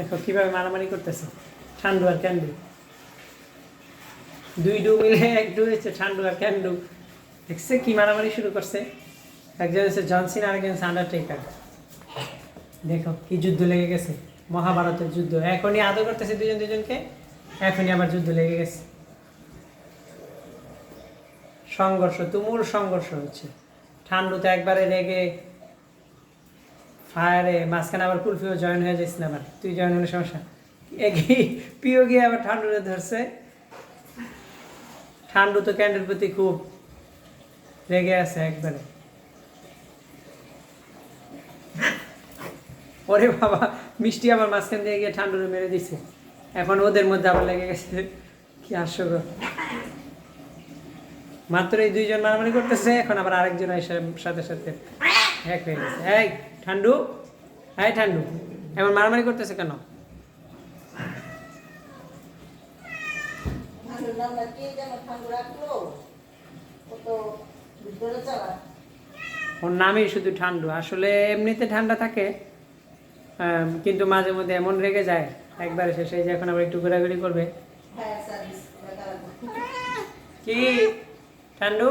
দেখো, কীভাবে মারামারি করতেছে? ঠান্ডু আর ক্যান্ডু। দুই ডু মিলে এক ডু হচ্ছে ঠান্ডু আর ক্যান্ডু। দেখছে কি মারামারি শুরু করছে? একজন হচ্ছে জনসিন আর একজন আন্ডারটেকার। দেখো, কি যুদ্ধ লেগে গেছে। মহাভারতের যুদ্ধ। এখনই আদর করতেছে দুজন দুজনকে, এখনই আবার যুদ্ধ লেগে গেছে। সংঘর্ষ, তুমুল সংঘর্ষ হচ্ছে। ঠান্ডুতে একবারে রেগে ফায়ারে মাঝখানে আবার কুলফিও জয়েন হয়ে যাচ্ছে না আবার। তুই জয়েন হলে সমস্যা এগিয়ে পিও গিয়ে আবার ঠান্ডুরে ধরছে। ঠান্ডু তো ক্যান্ডের প্রতি খুব রেগে আছে একবারে। ওরে বাবা, মিষ্টি আবার মাঝখান দিয়ে গিয়ে ঠান্ডুরে মেরে দিছে। এখন ওদের মধ্যে আবার লেগে গেছে। কি হাস্যকর মাত্র এই দুইজন মারামারি করতেছে, এখন আবার আরেকজন এসে সাথে সাথে হ্যাক হয়ে গেছে এই ঠান্ডু। হ্যাঁ ঠান্ডু। এমন মারামারি করতেছে কেন? ওর নামই শুধু ঠান্ডু। আসলে এমনিতে ঠান্ডা থাকে কিন্তু মাঝে মধ্যে এমন রেগে যায় একবারে শেষে যে এখন আবার একটু ঘোরাঘুরি করবে। কি? ঠান্ডু?